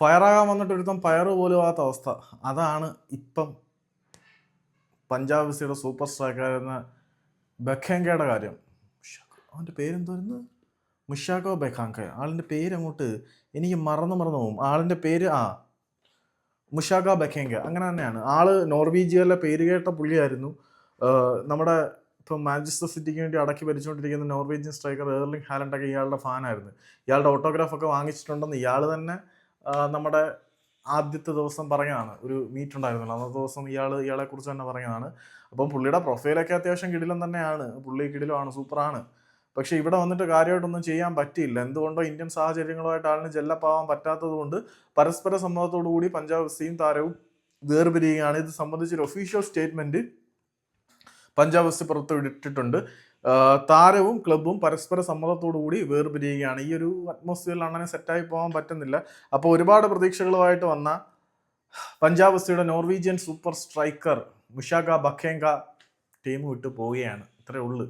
ഫയറാകാൻ വന്നിട്ട് ഒരുത്തം പയറ് പോലും ആകാത്ത അവസ്ഥ. അതാണ് ഇപ്പം പഞ്ചാബ് സിയുടെ സൂപ്പർ എന്ന ബഖേങ്കയുടെ കാര്യം. അവന്റെ പേരെന്തായിരുന്നു? മുഷാക്കോ ബഖാങ്ക ആളിന്റെ പേര് അങ്ങോട്ട് എനിക്ക് മറന്നു മറന്നു പോകും ആളിന്റെ പേര് ആ മുഷാക്ക ബഖേങ്ക അങ്ങനെ തന്നെയാണ്. ആൾ നോർവീജിയയിലെ പേര് കേട്ട പുള്ളിയായിരുന്നു. നമ്മുടെ ഇപ്പം മാഞ്ചസ്റ്റർ സിറ്റിക്ക് വേണ്ടി അടക്കി ഭരിച്ചുകൊണ്ടിരിക്കുന്ന നോർവീജിയൻ സ്ട്രൈക്കർ ഏർലിംഗ് ഹാലൻഡൊക്കെ ഇയാളുടെ ഫാനായിരുന്നു. ഇയാളുടെ ഓട്ടോഗ്രാഫൊക്കെ വാങ്ങിച്ചിട്ടുണ്ടെന്ന് ഇയാൾ തന്നെ നമ്മുടെ ആദ്യത്തെ ദിവസം പറഞ്ഞതാണ് ഒരു മീറ്റ് ഉണ്ടായിരുന്നല്ലോ. അന്നത്തെ ദിവസം ഇയാൾ ഇയാളെ കുറിച്ച് തന്നെ പറഞ്ഞതാണ് അപ്പം പുള്ളിയുടെ പ്രൊഫൈലൊക്കെ അത്യാവശ്യം കിടിലം തന്നെയാണ്. പുള്ളി കിടിലമാണ് സൂപ്പറാണ് പക്ഷേ ഇവിടെ വന്നിട്ട് കാര്യമായിട്ടൊന്നും ചെയ്യാൻ പറ്റിയില്ല. എന്തുകൊണ്ടോ ഇന്ത്യൻ സാഹചര്യങ്ങളുമായിട്ട് ആളിന് ജെല്ലപ്പാവാൻ പറ്റാത്തതുകൊണ്ട് പരസ്പര സമ്മതത്തോടു കൂടി പഞ്ചാബ് സീം താരവും വേർപിരിയുകയാണ്. ഇത് സംബന്ധിച്ചൊരു official statement Punjab F C പുറത്തുവിട്ടിട്ടുണ്ട് താരവും ക്ലബും പരസ്പര സമ്മതത്തോടു കൂടി വേർപിരിയുകയാണ്. ഈ ഒരു അറ്റ്മോസ്ഫിയറിൽ അങ്ങനെ സെറ്റായി പോകാൻ പറ്റുന്നില്ല. അപ്പോൾ ഒരുപാട് പ്രതീക്ഷകളുമായിട്ട് വന്ന Punjab F Norwegian super striker Mushaga Bakenga team വിട്ടു പോവുകയാണ്. ഇത്രയേ ഉള്ളൂ.